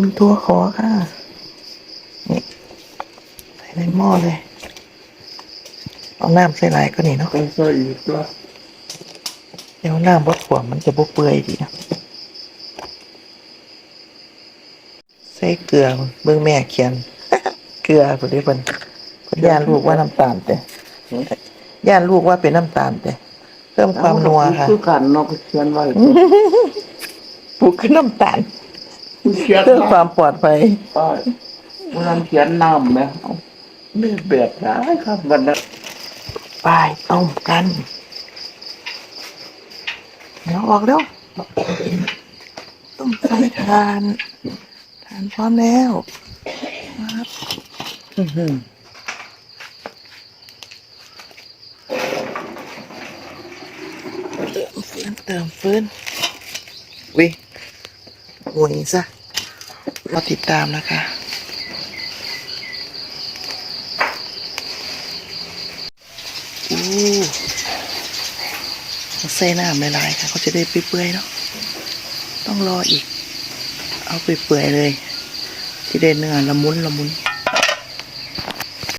ต้มทั่วขอค่ะ นี่ ใส่ในหม้อเลย เอาน้ำใส่หลายก็นี่เนาะต้องใส่อีกละเดี๋ยวน้ำบดถ่วมมันจะบเปื่อยดีนะใส่เกลือเบิ่งแม่เขียน เกลือพอดีเพิ่นเพิ่นย่านลูกว่าน้ำตาลแต่ย่านลูกว่าเป็นน้ำตาลแต่เพิ่มความนัวค่ะคือกันเนาะก็เขียนไว้ปลูกขึ้นน้ำตาล เขียนเพื่อคน้ำวามปลอดภัยป้ายมันนั้นเขียนน้ำนะเอาไม่แบบได้ครับวันนั้นไปต้มกัน เดี๋ยวออกเร็วต้มใส่ทานทานพร้อมแล้วครับอื้อหือเติมฟื้นเติมฟื้นวิหวยซะ เราติดตามนะคะ อู้ต้องใส่น้ำหลายๆค่ะ เขาจะได้เปื่อยๆเนาะ ต้องรออีก เอาเปื่อยๆเลย ที่ได้เนื้อละมุนละมุน